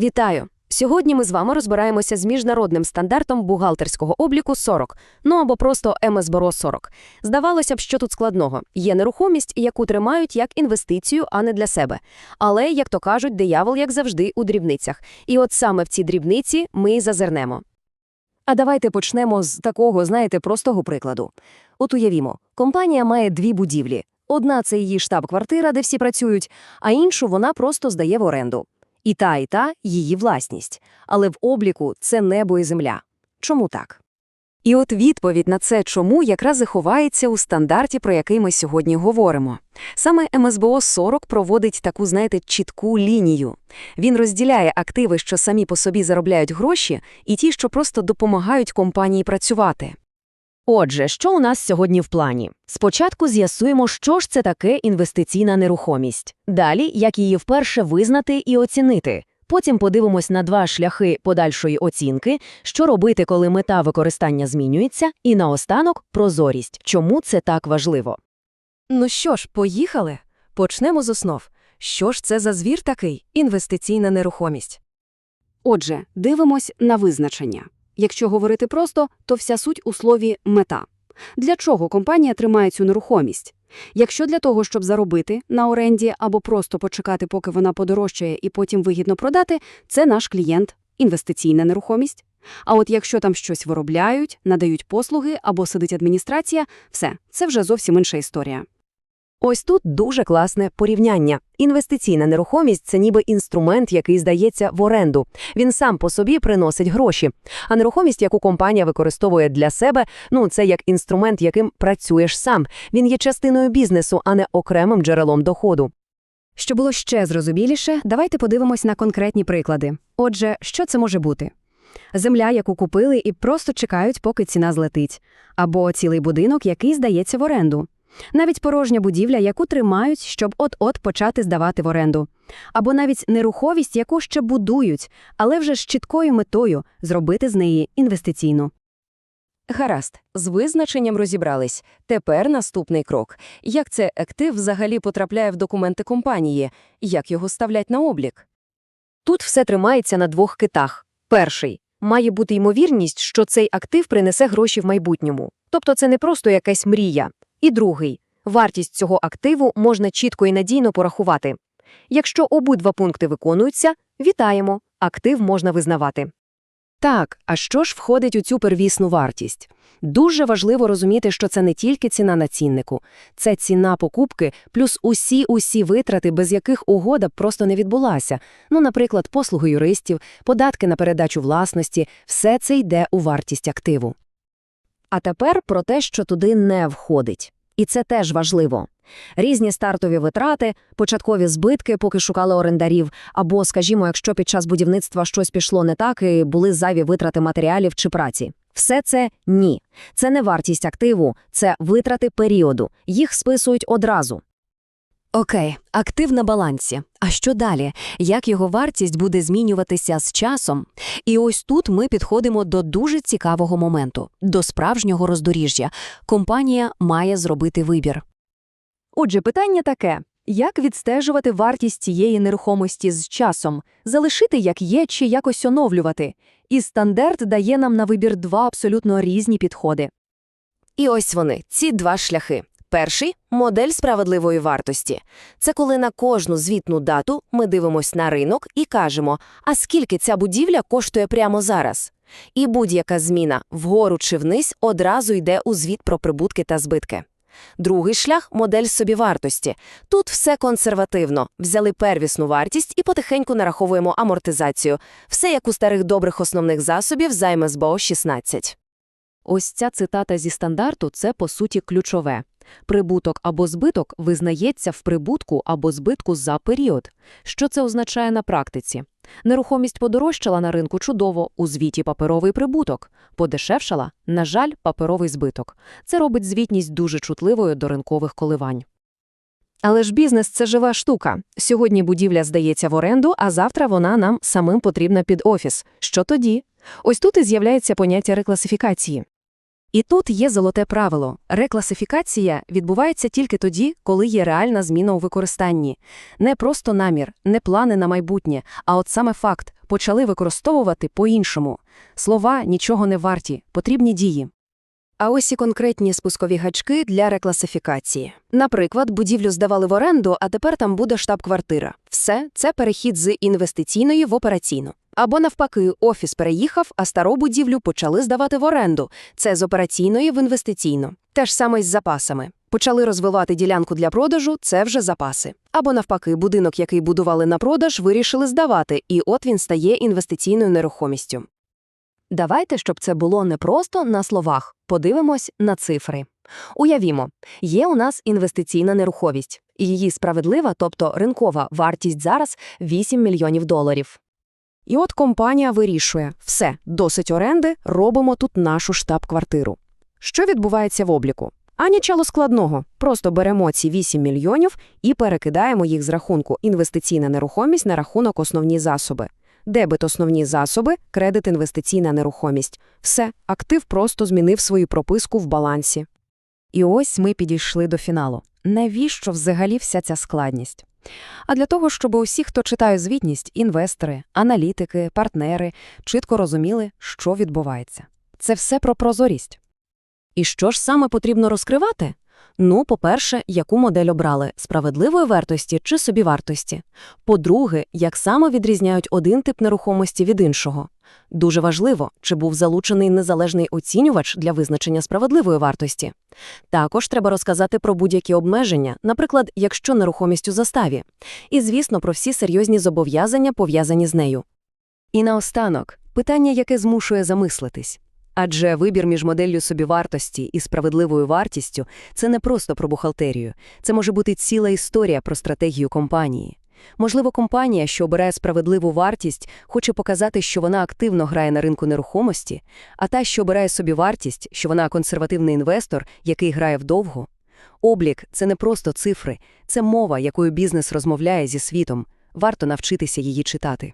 Вітаю! Сьогодні ми з вами розбираємося з міжнародним стандартом бухгалтерського обліку 40, ну або просто МСБРО 40. Здавалося б, що тут складного. Є нерухомість, яку тримають як інвестицію, а не для себе. Але, як то кажуть, диявол, як завжди, у дрібницях. І от саме в ці дрібниці ми зазирнемо. А давайте почнемо з такого, знаєте, простого прикладу. От уявімо, компанія має дві будівлі. Одна – це її штаб-квартира, де всі працюють, а іншу вона просто здає в оренду. І та, і та – її власність. Але в обліку це небо і земля. Чому так? І от відповідь на це чому якраз і ховається у стандарті, про який ми сьогодні говоримо. Саме МСБО 40 проводить таку, знаєте, чітку лінію. Він розділяє активи, що самі по собі заробляють гроші, і ті, що просто допомагають компанії працювати. Отже, що у нас сьогодні в плані? Спочатку з'ясуємо, що ж це таке інвестиційна нерухомість. Далі, як її вперше визнати і оцінити. Потім подивимось на два шляхи подальшої оцінки, що робити, коли мета використання змінюється, і наостанок – прозорість. Чому це так важливо? Ну що ж, поїхали? Почнемо з основ. Що ж це за звір такий – інвестиційна нерухомість? Отже, дивимось на визначення. Якщо говорити просто, то вся суть у слові «мета». Для чого компанія тримає цю нерухомість? Якщо для того, щоб заробити на оренді або просто почекати, поки вона подорожчає і потім вигідно продати, це наш клієнт – інвестиційна нерухомість. А от якщо там щось виробляють, надають послуги або сидить адміністрація – все, це вже зовсім інша історія. Ось тут дуже класне порівняння. Інвестиційна нерухомість – це ніби інструмент, який здається в оренду. Він сам по собі приносить гроші. А нерухомість, яку компанія використовує для себе, ну це як інструмент, яким працюєш сам. Він є частиною бізнесу, а не окремим джерелом доходу. Щоб було ще зрозуміліше, давайте подивимось на конкретні приклади. Отже, що це може бути? Земля, яку купили і просто чекають, поки ціна злетить. Або цілий будинок, який здається в оренду. Навіть порожня будівля, яку тримають, щоб от-от почати здавати в оренду. Або навіть неруховість, яку ще будують, але вже з чіткою метою зробити з неї інвестиційну. Гаразд, з визначенням розібрались. Тепер наступний крок. Як це актив взагалі потрапляє в документи компанії? Як його ставлять на облік? Тут все тримається на двох китах. Перший – має бути ймовірність, що цей актив принесе гроші в майбутньому. Тобто це не просто якась мрія. І другий – вартість цього активу можна чітко і надійно порахувати. Якщо обидва пункти виконуються, вітаємо, актив можна визнавати. Так, а що ж входить у цю первісну вартість? Дуже важливо розуміти, що це не тільки ціна на ціннику, це ціна покупки плюс усі-усі витрати, без яких угода б просто не відбулася. Ну, наприклад, послуги юристів, податки на передачу власності – все це йде у вартість активу. А тепер про те, що туди не входить. І це теж важливо. Різні стартові витрати, початкові збитки, поки шукали орендарів, або, скажімо, якщо під час будівництва щось пішло не так і були зайві витрати матеріалів чи праці. Все це ні. Це не вартість активу, це витрати періоду. Їх списують одразу. Окей, актив на балансі. А що далі? Як його вартість буде змінюватися з часом? І ось тут ми підходимо до дуже цікавого моменту, до справжнього роздоріжжя. Компанія має зробити вибір. Отже, питання таке. Як відстежувати вартість цієї нерухомості з часом? Залишити як є чи якось оновлювати? І стандарт дає нам на вибір два абсолютно різні підходи. І ось вони, ці два шляхи. Перший – модель справедливої вартості. Це коли на кожну звітну дату ми дивимось на ринок і кажемо, а скільки ця будівля коштує прямо зараз. І будь-яка зміна вгору чи вниз одразу йде у звіт про прибутки та збитки. Другий шлях – модель собівартості. Тут все консервативно. Взяли первісну вартість і потихеньку нараховуємо амортизацію. Все як у старих добрих основних засобів за МСБО 16. Ось ця цитата зі стандарту – це, по суті, ключове. Прибуток або збиток визнається в прибутку або збитку за період. Що це означає на практиці? Нерухомість подорожчала на ринку чудово, у звіті паперовий прибуток. Подешевшала, на жаль, паперовий збиток. Це робить звітність дуже чутливою до ринкових коливань. Але ж бізнес – це жива штука. Сьогодні будівля здається в оренду, а завтра вона нам самим потрібна під офіс. Що тоді? Ось тут і з'являється поняття рекласифікації. І тут є золоте правило. Рекласифікація відбувається тільки тоді, коли є реальна зміна у використанні. Не просто намір, не плани на майбутнє, а от саме факт – почали використовувати по-іншому. Слова нічого не варті, потрібні дії. А ось і конкретні спускові гачки для рекласифікації. Наприклад, будівлю здавали в оренду, а тепер там буде штаб-квартира. Все це перехід з інвестиційної в операційну. Або навпаки, офіс переїхав, а стару будівлю почали здавати в оренду. Це з операційної в інвестиційну. Те ж саме й з запасами. Почали розвивати ділянку для продажу це вже запаси. Або навпаки, будинок, який будували на продаж, вирішили здавати, і от він стає інвестиційною нерухомістю. Давайте, щоб це було не просто на словах, подивимось на цифри. Уявімо, є у нас інвестиційна нерухомість, і її справедлива, тобто ринкова вартість зараз 8 мільйонів доларів. І от компанія вирішує – все, досить оренди, робимо тут нашу штаб-квартиру. Що відбувається в обліку? А нічого складного. Просто беремо ці 8 мільйонів і перекидаємо їх з рахунку інвестиційна нерухомість на рахунок основні засоби. Дебет основні засоби, кредит інвестиційна нерухомість. Все, актив просто змінив свою прописку в балансі. І ось ми підійшли до фіналу. Навіщо взагалі вся ця складність? А для того, щоб усі, хто читає звітність, інвестори, аналітики, партнери, чітко розуміли, що відбувається. Це все про прозорість. І що ж саме потрібно розкривати? Ну, по-перше, яку модель обрали – справедливої вартості чи собівартості. По-друге, як саме відрізняють один тип нерухомості від іншого. Дуже важливо, чи був залучений незалежний оцінювач для визначення справедливої вартості. Також треба розказати про будь-які обмеження, наприклад, якщо нерухомість у заставі. І, звісно, про всі серйозні зобов'язання, пов'язані з нею. І наостанок, питання, яке змушує замислитись. Адже вибір між моделлю собівартості і справедливою вартістю – це не просто про бухгалтерію. Це може бути ціла історія про стратегію компанії. Можливо, компанія, що обирає справедливу вартість, хоче показати, що вона активно грає на ринку нерухомості, а та, що обирає собі вартість, що вона консервативний інвестор, який грає вдовго. Облік – це не просто цифри, це мова, якою бізнес розмовляє зі світом. Варто навчитися її читати.